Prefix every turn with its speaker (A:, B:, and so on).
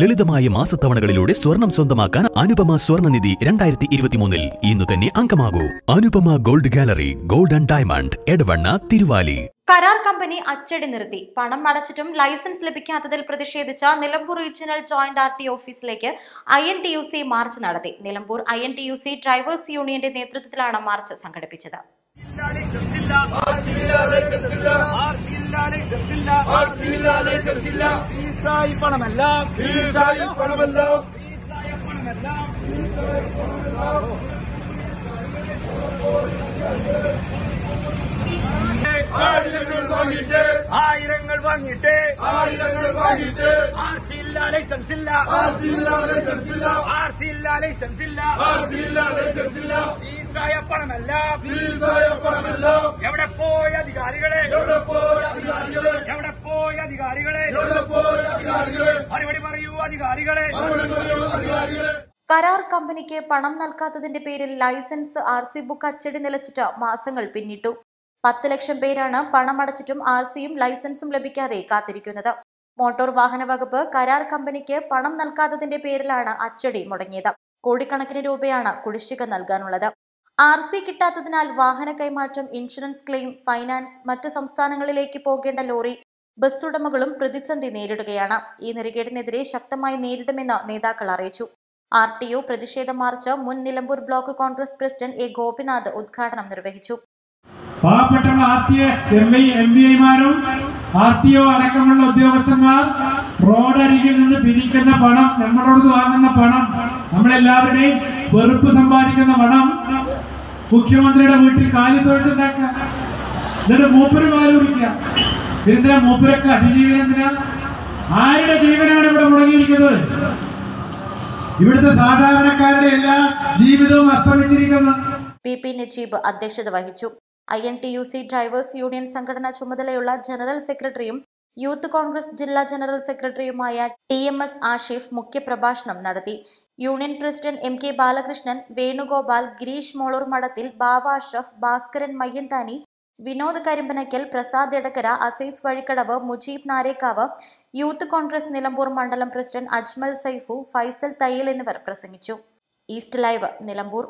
A: ലളിതമായ മാസത്തവണകളിലൂടെ സ്വർണം സ്വന്തമാക്കാൻ അനുപമ സ്വർണനിധി രണ്ടായിരത്തി ഇരുപത്തിമൂന്നിൽ ഇന്ന് തന്നെ അംഗമാകൂ. Anupama gold gallery gold and diamond Edavanna Thiruvali.
B: കരാർ കമ്പനി അച്ചടി നിർത്തി. പണം അടച്ചിട്ടും ലൈസൻസ് ലഭിക്കാത്തതിൽ പ്രതിഷേധിച്ച Nilambur regional joint R T ഓഫീസിലേക്ക് I N T U C march നടത്തി. Nilambur I N T U C drivers യൂണിയന്റെ നേതൃത്വത്തിലാണ് മാർച്ച് സംഘടിപ്പിച്ചത്.
C: ഫീസായി പണമല്ല ഫീസായി പണമല്ല ആയിരങ്ങൾ വാങ്ങിയിട്ട് ആയിരങ്ങൾ വാങ്ങിയിട്ട് ആയിരങ്ങൾ വാങ്ങിയിട്ട് ആർസിയില്ല ലൈസൻസ് ഇല്ല ആർസിയില്ല അധികാരികളെ. അധികാരികളെ. മറുപടി പറയൂ അധികാരികളെ. മറുപടി അധികാരികളെ.
B: കരാർ കമ്പനിക്ക് പണം നൽകാത്തതിന്റെ പേരിൽ ലൈസൻസ് ആർ സി ബുക്ക് അച്ചടി നിലച്ചിട്ട് മാസങ്ങൾ പിന്നിട്ടു. പത്ത് ലക്ഷം പേരാണ് പണം അടച്ചിട്ടും ആർ സിയും ലൈസൻസും ലഭിക്കാതെ കാത്തിരിക്കുന്നത്. മോട്ടോർ വാഹന വകുപ്പ് കരാർ കമ്പനിക്ക് പണം നൽകാത്തതിന്റെ പേരിലാണ് അച്ചടി മുടങ്ങിയത്. കോടിക്കണക്കിന് രൂപയാണ് കുടിശ്ശിക നൽകാനുള്ളത്. ആർ സി കിട്ടാത്തതിനാൽ വാഹന കൈമാറ്റം ഇൻഷുറൻസ് ക്ലെയിം ഫൈനാൻസ് മറ്റ് സംസ്ഥാനങ്ങളിലേക്ക് പോകേണ്ട ലോറി ബസ് ഉടമകളും പ്രതിസന്ധി നേരിടുകയാണ്. ഈ നെറികേടിനെതിരെ ശക്തമായി നേരിടുമെന്ന് നേതാക്കൾ അറിയിച്ചു. ആർ ടി ഒ പ്രതിഷേധ മാർച്ച് മുൻ Nilambur block Congress president A Gopinath ഉദ്ഘാടനം നിർവഹിച്ചു.
D: അടക്കമുള്ള ഉദ്യോഗസ്ഥന്മാർ റോഡരികിൽ നിന്ന് പിരിക്കുന്ന പണം നമ്മളോട് വാങ്ങുന്ന പണം നമ്മളെല്ലാവരുടെയും വെറുപ്പ് സമ്പാദിക്കുന്ന പണം മുഖ്യമന്ത്രിയുടെ വീട്ടിൽ കാലിത്തൊഴുത്തുണ്ടാക്കുക. എന്നിട്ട് മൂപ്പര് കുടിക്കുക എന്തിനാ മൂപ്പരൊക്കെ അതിജീവനത്തിന് ആരുടെ ജീവനാണ് ഇവിടെ മുടങ്ങിയിരിക്കുന്നത്? ഇവിടുത്തെ സാധാരണക്കാരുടെ എല്ലാ ജീവിതവും അസ്തമിച്ചിരിക്കുന്നു
B: പി പി നജീബ് അധ്യക്ഷത വഹിച്ചു. I N T U C drivers union സംഘടനാ ചുമതലയുള്ള ജനറൽ സെക്രട്ടറിയും യൂത്ത് കോൺഗ്രസ് ജില്ലാ ജനറൽ സെക്രട്ടറിയുമായ ടി എം എസ് ആഷിഫ് മുഖ്യപ്രഭാഷണം നടത്തി. Union president M K Balakrishnan Venugopal Girish Moloor Madathil Baba Ashraf Bhaskaran Mayyanthani Vinod Karimpanakkal Prasad Edakkara Azeez Vazhikkadavu Mujeeb Narekkavu youth Congress Nilambur മണ്ഡലം president Ajmal Saifu Faisal Thayyal എന്നിവർ പ്രസംഗിച്ചു. East live Nilambur.